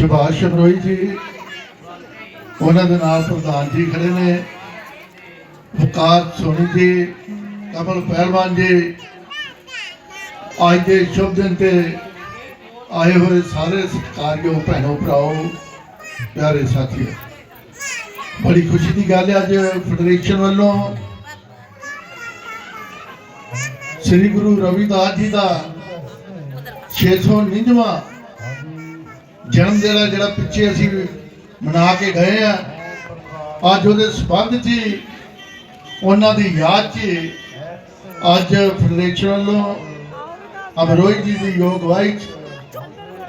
ਸੁਭਾਸ਼ ਸ਼ਬਰੋਈ ਜੀ, ਉਹਨਾਂ ਦੇ ਨਾਲ ਪ੍ਰਧਾਨ ਜੀ ਖੜੇ ਨੇ। ਵਕਾਰ ਸੋਨੀ ਜੀ, ਕਮਲ ਪਹਿਲਵਾਨ ਜੀ, ਅੱਜ ਦੇ ਸ਼ੁਭ ਦਿਨ ਤੇ ਆਏ ਹੋਏ ਸਾਰੇ ਸਤਿਕਾਰਯੋਗ ਭੈਣੋ ਭਰਾਓ, ਪਿਆਰੇ ਸਾਥੀਓ, ਬੜੀ ਖੁਸ਼ੀ ਦੀ ਗੱਲ ਹੈ ਅੱਜ ਫੈਡਰੇਸ਼ਨ ਵੱਲੋਂ ਸ੍ਰੀ ਗੁਰੂ ਰਵਿਦਾਸ ਜੀ ਦਾ 699ਵਾਂ ਜਨਮ ਦਿਹਾੜਾ ਜਿਹੜਾ ਪਿੱਛੇ ਅਸੀਂ ਮਨਾ ਕੇ ਗਏ ਆ। ਅੱਜ ਉਹਦੇ ਸਬੰਧ 'ਚ ਹੀ, ਉਹਨਾਂ ਦੀ ਯਾਦ 'ਚ ਹੀ, ਅੱਜ ਫੈਡਰੇਸ਼ਨ ਵੱਲੋਂ ਅਮਰੋਈ ਜੀ ਦੀ ਯੋਗ ਵਾਈ 'ਚ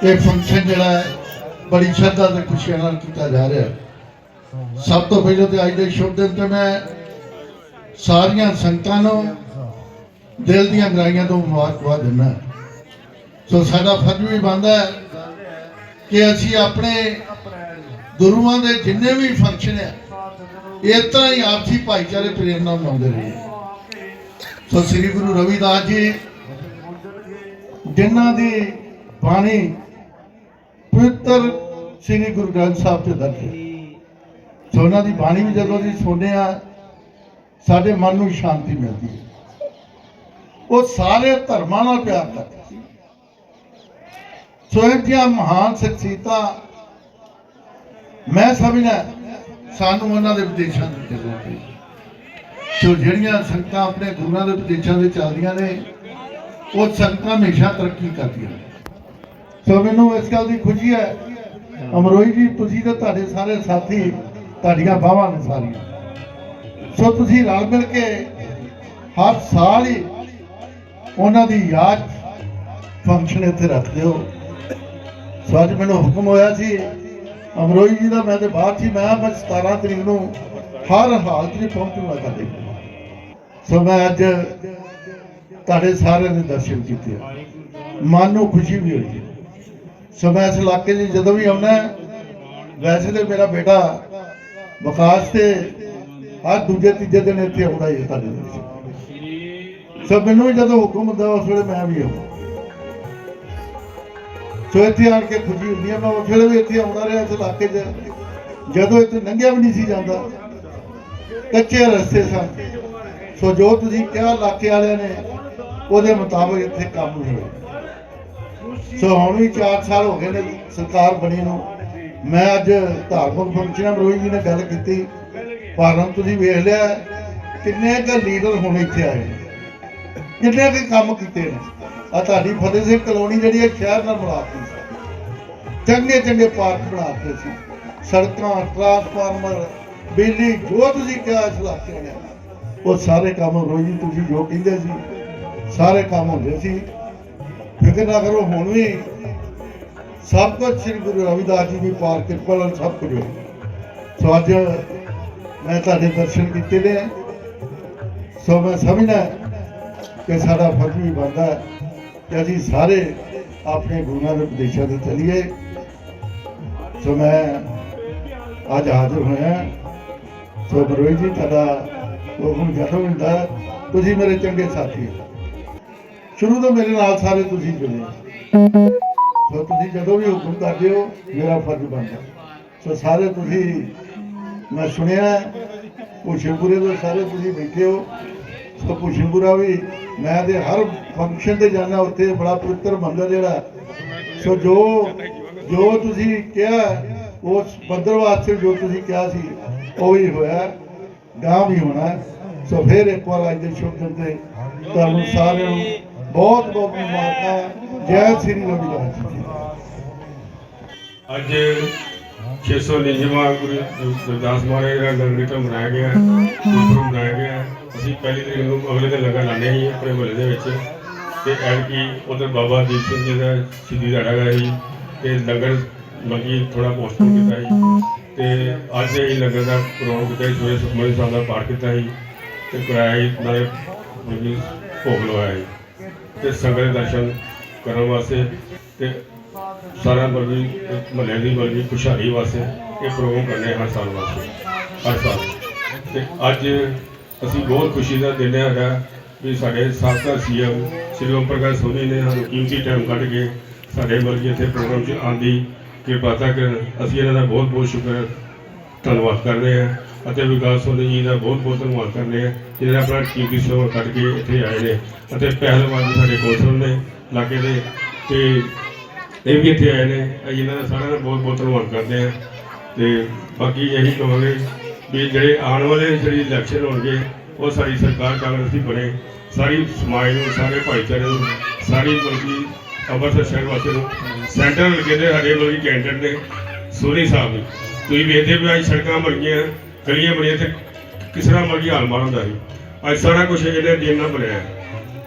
ਇਹ ਫੰਕਸ਼ਨ ਜਿਹੜਾ ਹੈ, ਬੜੀ ਸ਼ਰਧਾ ਤੇ ਖੁਸ਼ੀਆਂ ਨਾਲ ਕੀਤਾ ਜਾ ਰਿਹਾ। ਸਭ ਤੋਂ ਪਹਿਲਾਂ ਤੇ ਅੱਜ ਦੇ ਸ਼ੁਭ ਦਿਨ ਤੇ ਮੈਂ ਸਾਰੀਆਂ ਸੰਗਤਾਂ ਨੂੰ ਦਿਲ ਦੀਆਂ ਗਹਿਰਾਈਆਂ ਤੋਂ ਮੁਬਾਰਕਬਾਦ ਦਿੰਦਾ। ਸੋ ਸਾਡਾ ਫਰਜ਼ ਵੀ ਬਣਦਾ ਹੈ ਕਿ ਅਸੀਂ ਆਪਣੇ ਗੁਰੂਆਂ ਦੇ ਜਿੰਨੇ ਵੀ ਫੰਕਸ਼ਨ ਹੈ ਇਸ ਤਰ੍ਹਾਂ ਹੀ ਆਪਸੀ ਭਾਈਚਾਰੇ ਪ੍ਰੇਮ ਨਾਲ ਮਨਾਉਂਦੇ ਰਹੇ। ਸੋ ਸ੍ਰੀ ਗੁਰੂ ਰਵਿਦਾਸ ਜੀ, ਜਿਨ੍ਹਾਂ ਦੀ ਬਾਣੀ ਪਵਿੱਤਰ ਸ੍ਰੀ ਗੁਰੂ ਗ੍ਰੰਥ ਸਾਹਿਬ ਤੇ ਦਰਜ ਹੈ। ਸੋ ਉਹਨਾਂ ਦੀ ਬਾਣੀ ਵੀ ਜਦੋਂ ਅਸੀਂ ਸੁਣਦੇ ਆ ਸਾਡੇ ਮਨ ਨੂੰ ਸ਼ਾਂਤੀ ਮਿਲਦੀ ਹੈ। ਉਹ ਸਾਰੇ ਧਰਮਾਂ ਨਾਲ ਪਿਆਰ ਕਰਦੇ ਸੀ। ਸੋ ਇਹ ਜਿਹੀਆਂ ਮਹਾਨ ਸ਼ਖਸੀਅਤਾਂ ਮੈਂ ਸਮਝਦਾ, ਸਾਨੂੰ ਉਹਨਾਂ ਦੇ ਵਿਦੇਸ਼ਾਂ ਦੀ ਜ਼ਰੂਰਤ ਹੈ। ਸੋ ਜਿਹੜੀਆਂ ਸੰਗਤਾਂ ਆਪਣੇ ਗੁਰੂਆਂ ਦੇ ਵਿਦੇਸ਼ਾਂ ਦੇ ਚੱਲਦੀਆਂ ਨੇ, ਉਹ ਸੰਗਤਾਂ ਹਮੇਸ਼ਾ ਤਰੱਕੀ ਕਰਦੀਆਂ ਸੋ ਮੈਨੂੰ ਇਸ ਗੱਲ ਦੀ ਖੁਸ਼ੀ ਹੈ ਅਮਰੋਈ ਜੀ, ਤੁਸੀਂ ਤੇ ਤੁਹਾਡੇ ਸਾਰੇ ਸਾਥੀ, ਤੁਹਾਡੀਆਂ ਬਾਹਾਂ ਨੇ ਸਾਰੀਆਂ। ਸੋ ਤੁਸੀਂ ਰਲ ਮਿਲ ਕੇ ਹਰ ਸਾਲ ਹੀ ਉਹਨਾਂ ਦੀ ਯਾਦ ਫੰਕਸ਼ਨ ਇੱਥੇ ਰੱਖਦੇ ਹੋ। ਸੋ ਅੱਜ ਮੈਨੂੰ ਹੁਕਮ ਹੋਇਆ ਸੀ। ਅਮਰੋਈ ਜੀ ਦਾ ਮੈਂ ਤੇ ਬਾਹਰ ਸੀ, ਮੈਂ ਮੈਂ 17 ਤਰੀਕ ਨੂੰ ਹਰ ਹਾਲਤ ਵਿੱਚ ਪਹੁੰਚੂਗਾ ਕਦੇ ਸੋ ਮੈਂ ਅੱਜ ਤੁਹਾਡੇ ਸਾਰਿਆਂ ਦੇ ਦਰਸ਼ਨ ਕੀਤੇ। ਮਨ ਨੂੰ ਖੁਸ਼ੀ ਵੀ ਹੋਈ। ਸੋ ਮੈਂ ਇਸ ਇਲਾਕੇ 'ਚ ਜਦੋਂ ਵੀ ਆਉਣਾ, ਵੈਸੇ ਤੇ ਮੇਰਾ ਬੇਟਾ ਵਿਕਾਸ ਤੇ ਹਰ ਦੂਜੇ, ਤੀਜੇ ਦਿਨ ਇੱਥੇ ਆਉਂਦਾ ਹੀ ਤੁਹਾਡੇ ਸੋ ਮੈਨੂੰ ਵੀ ਜਦੋਂ ਹੁਕਮ ਹੁੰਦਾ, ਉਸ ਵੇਲੇ ਮੈਂ ਵੀ ਆਉਂਦਾ। ਸੋ ਇੱਥੇ ਆਣ ਕੇ ਖੁਸ਼ੀ ਹੁੰਦੀ ਹੈ ਮੈਂ ਉਸ ਵੇਲੇ ਵੀ ਇੱਥੇ ਆਉਂਦਾ ਰਿਹਾ ਇਸ ਇਲਾਕੇ 'ਚ। ਜਦੋਂ ਇੱਥੇ ਲੰਘਿਆ ਵੀ ਨਹੀਂ ਸੀ ਜਾਂਦਾ, ਕੱਚੇ ਰਸਤੇ ਸਨ। ਸੋ ਜੋ ਤੁਸੀਂ ਕਿਹਾ, ਇਲਾਕੇ ਵਾਲਿਆਂ ਨੇ, ਉਹਦੇ ਮੁਤਾਬਕ ਇੱਥੇ ਕੰਮ ਹੋਇਆ। ਸੋ ਹੁਣ ਵੀ 4 ਸਾਲ ਹੋ ਗਏ ਨੇ ਸਰਕਾਰ ਬਣੀ ਨੂੰ। ਮੈਂ ਅੱਜ ਧਾਰਮਿਕ ਫੰਕਸ਼ਨਾਂ ਰੋਈ ਜੀ ਨੇ ਗੱਲ ਕੀਤੀ। ਭਾਰਤ ਤੁਸੀਂ ਵੇਖ ਲਿਆ, ਕਿੰਨੇ ਕੁ ਲੀਡਰ ਹੁਣ ਇੱਥੇ ਆਏ ਨੇ। ਕਿੰਨੇ ਕੁ ਕੰਮ ਕੀਤੇ ਨੇ, ਆ ਤੁਹਾਡੀ ਫਤਿਹ ਸਿੰਘ ਕਲੋਨੀ ਜਿਹੜੀ ਹੈ, ਸ਼ਹਿਰ ਨਾਲ ਮਿਲਾਤੀ ਚੰਗੇ ਚੰਗੇ ਪਾਰਕ ਬਣਾਤੇ ਸੀ। ਸੜਕਾਂ, ਟਰਾਂਸਫਾਰਮਰ, ਬਿਜਲੀ, ਜੋ ਤੁਸੀਂ ਕਿਹਾ ਇਸ ਇਲਾਕੇ ਨੇ, ਉਹ ਸਾਰੇ ਕੰਮ ਰੋਈ ਤੁਸੀਂ ਜੋ ਕਹਿੰਦੇ ਸੀ, ਸਾਰੇ ਕੰਮ ਹੁੰਦੇ ਸੀ। ਫਿਕਰ ਨਾ ਕਰੋ, ਹੁਣ ਵੀ ਸਭ ਕੁਝ ਸ੍ਰੀ ਗੁਰੂ ਰਵਿਦਾਸ ਜੀ ਦੀ ਪਾਰ ਕਿਰਪਾ ਨਾਲ ਸਭ ਕੁਝ ਹੋਇਆ। ਸੋ ਅੱਜ ਮੈਂ ਤੁਹਾਡੇ ਦਰਸ਼ਨ ਕੀਤੇ ਨੇ। ਸੋ ਮੈਂ ਸਮਝਦਾ ਕਿ ਸਾਡਾ ਫਰਜ਼ ਵੀ ਬਣਦਾ ਹੈ ਕਿ ਅਸੀਂ ਸਾਰੇ ਆਪਣੇ ਗੁਰੂਆਂ ਦੇ ਉਪਦੇਸ਼ਾਂ ਤੇ ਚੱਲੀਏ। ਸੋ ਮੈਂ ਅੱਜ ਹਾਜ਼ਰ ਹੋਇਆ ਸੋ ਬਰੋਈ ਜੀ, ਤੁਹਾਡਾ ਹੁਕਮ ਜਦੋਂ ਹੁੰਦਾ ਤੁਸੀਂ ਮੇਰੇ ਚੰਗੇ ਸਾਥੀ ਹੋ। ਸ਼ੁਰੂ ਤੋਂ ਮੇਰੇ ਨਾਲ ਸਾਰੇ ਤੁਸੀਂ ਜੁੜੇ ਸੋ ਤੁਸੀਂ ਜਦੋਂ ਵੀ ਹੁਕਮ ਕਰਦੇ ਹੋ, ਮੇਰਾ ਫਰਜ਼ ਬਣਦਾ ਸੋ ਸਾਰੇ ਤੁਸੀਂ, ਮੈਂ ਸੁਣਿਆ ਪੁਸ਼ਨਪੁਰੇ ਤੋਂ ਸਾਰੇ ਤੁਸੀਂ ਬੈਠੇ ਹੋ। ਸੋ ਪੁਸ਼ਨਪੁਰਾ ਵੀ ਮੈਂ ਤੇ ਹਰ ਫੰਕਸ਼ਨ ਤੇ ਜਾਣਾ ਉੱਥੇ ਬੜਾ ਪਵਿੱਤਰ ਮੰਦਰ ਜਿਹੜਾ ਸੋ ਜੋ ਜੋ ਤੁਸੀਂ ਕਿਹਾ, ਉਸ ਮੰਦਰ ਵਾਸਤੇ ਜੋ ਤੁਸੀਂ ਕਿਹਾ ਸੀ, ਉਹ ਹੀ ਹੋਇਆ ਗਾਂ ਵੀ ਹੋਣਾ ਸੋ ਫਿਰ ਇੱਕ ਵਾਰ ਅੱਜ ਦੇ ਸ਼ੁਭ ਤੇ ਤੁਹਾਨੂੰ ਸਾਰਿਆਂ ਨੂੰ ਬਹੁਤ ਬਹੁਤ ਮੁਬਾਰਕਾਂ। ਜੈ ਸ੍ਰੀ ਰਵਿਦਾਸ ਜੀ। ਕੀ। ਅੱਜ 699ਵਾਂ ਗੁਰੂ ਗੁਰਦਾਸ ਮਹਾਰਾਜ ਦਾ ਲੰਗਰ ਮਨਾਇਆ ਗਿਆ ਗੁਰਪੁਰਬ ਮਨਾਇਆ ਗਿਆ ਪਹਿਲੀ ਤਰੀਕ ਨੂੰ ਅਗਲੇ ਦਿਨ ਲੰਗਰ ਲਾਣੇ ਸੀ ਆਪਣੇ ਮੁਹੱਲੇ ਦੇ ਵਿੱਚ। ਤੇ ਐਤਕੀ ਉਧਰ ਬਾਬਾ ਦੀਪ ਸਿੰਘ ਜੀ ਦਾ ਸਿੱਧੀ ਦਾੜਾ ਗਿਆ ਸੀ ਤੇ ਲੰਗਰ ਮਗੀ ਥੋੜਾ ਪੋਸਟਪੋਨ ਕੀਤਾ ਸੀ। ਤੇ ਅੱਜ ਇਹ ਲੰਗਰ ਦਾ ਪ੍ਰੋਗਰਾਮ ਕੀਤਾ ਸੀ ਸਵੇਰੇ ਸੁਖਮਨੀ ਸਾਹਿਬ ਦਾ ਪਾਠ ਕੀਤਾ ਸੀ ਤੇ ਕਰਾਇਆ ਸੀ, ਨਾਲੇ ਮਤਲਬ ਭੋਗ ਲਵਾਇਆ ਸੀ। ਤੇ ਸੰਗਤ ਦੇ ਦਰਸ਼ਨ ਕਰਨ ਵਾਸਤੇ ਤੇ ਸਾਰਾ ਬਲਵੀ ਮਹੱਲੇ ਦੀ ਬਲਵੀ ਖੁਸ਼ਹਾਲੀ ਵਾਸਤੇ ਇਹ ਪ੍ਰੋਗਰਾਮ ਕਰਨੇ ਹਰ ਸਾਲ ਵਾਸਤੇ, ਹਰ ਸਾਲ। ਤੇ ਅੱਜ ਅਸੀਂ ਬਹੁਤ ਖੁਸ਼ੀ ਦਾ ਦਿਨ ਹੈਗਾ ਵੀ ਸਾਡੇ ਸਾਬਕਾ ਸੀਐਮ ਸ਼੍ਰੀ ਓਮ ਪ੍ਰਕਾਸ਼ ਸੋਨੀ ਨੇ ਸਾਨੂੰ ਕੀਮਤੀ ਟਾਈਮ ਕੱਢ ਕੇ ਸਾਡੇ ਵਰਗੇ ਇੱਥੇ ਪ੍ਰੋਗਰਾਮ 'ਚ ਆਂਦੀ। ਕਿਰਪਾਤਾ ਕਰਨ ਅਸੀਂ ਇਹਨਾਂ ਦਾ ਬਹੁਤ ਬਹੁਤ ਸ਼ੁਕਰ ਧੰਨਵਾਦ ਕਰਦੇ ਹਾਂ ਅਤੇ ਵਿਕਾਸ ਸੋਨੀ ਜੀ ਦਾ ਬਹੁਤ ਬਹੁਤ ਧੰਨਵਾਦ ਕਰਦੇ ਹਾਂ, ਜਿਹਨੇ ਆਪਣਾ ਕੀਮਤੀ ਸਮਾਂ ਕੱਢ ਕੇ ਇੱਥੇ ਆਏ ਨੇ ਅਤੇ ਪਹਿਲਵਾਨ ਸਾਡੇ ਕੌਂਸਲ ਨੇ ਇਲਾਕੇ ਦੇ, ਤੇ ਇਹ ਵੀ ਇੱਥੇ ਆਏ ਨੇ। ਇਹਨਾਂ ਦਾ ਸਾਰਿਆਂ ਦਾ ਬਹੁਤ ਬਹੁਤ ਧੰਨਵਾਦ ਕਰਦੇ ਹਾਂ ਤੇ ਬਾਕੀ ਇਹੀ ਕਹਾਂਗੇ ਵੀ ਜਿਹੜੇ ਆਉਣ ਵਾਲੇ ਜਿਹੜੀ ਇਲੈਕਸ਼ਨ ਹੋਣਗੇ, ਉਹ ਸਾਡੀ ਸਰਕਾਰ ਕਾਂਗਰਸ ਦੀ ਬਣੇ। ਸਾਰੀ ਸਮਾਜ ਨੂੰ, ਸਾਰੇ ਭਾਈਚਾਰੇ ਨੂੰ, ਸਾਰੀ ਬਲਕਿ ਅੰਮ੍ਰਿਤਸਰ ਸ਼ਹਿਰ ਵਾਸੀਆਂ ਨੂੰ ਸੈਂਟਰ ਲੱਗੇ ਦੇ ਸਾਡੇ ਬਲਕਿ ਕੈਂਡੀਡੇਟ ਨੇ, ਸੋਨੀ ਸਾਹਿਬ ਨੇ। ਤੁਸੀਂ ਵੇਖਦੇ ਵੀ ਅੱਜ ਸੜਕਾਂ ਬਣ ਗਈਆਂ ਗਲੀਆਂ ਬਣੀਆਂ, ਤੇ ਕਿਸ ਤਰ੍ਹਾਂ ਮਰਜ਼ੀ ਹਾਲ ਮਾਰ ਹੁੰਦਾ ਸੀ। ਅੱਜ ਸਾਰਾ ਕੁਝ ਇਹਨੇ ਦੇਣ ਨਾਲ ਬਣਿਆ ਹੈ।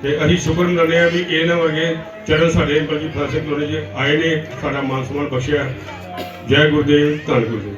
ਤੇ ਅਸੀਂ ਸ਼ੁਕਰ ਮਨਾਉਂਦੇ ਹਾਂ ਵੀ ਇਹਨਾਂ ਵਰਗੇ ਚਰਨ ਸਾਡੇ ਬਲਕਿ ਫਾਸੇ ਕਲੋਨੀ 'ਚ ਆਏ ਨੇ, ਸਾਡਾ ਮਾਨ ਸਨਮਾਨ ਬਖਸ਼ਿਆ। ਜੈ ਗੁਰਦੇਵ, ਧੰਨ ਗੁਰਦੇਵ।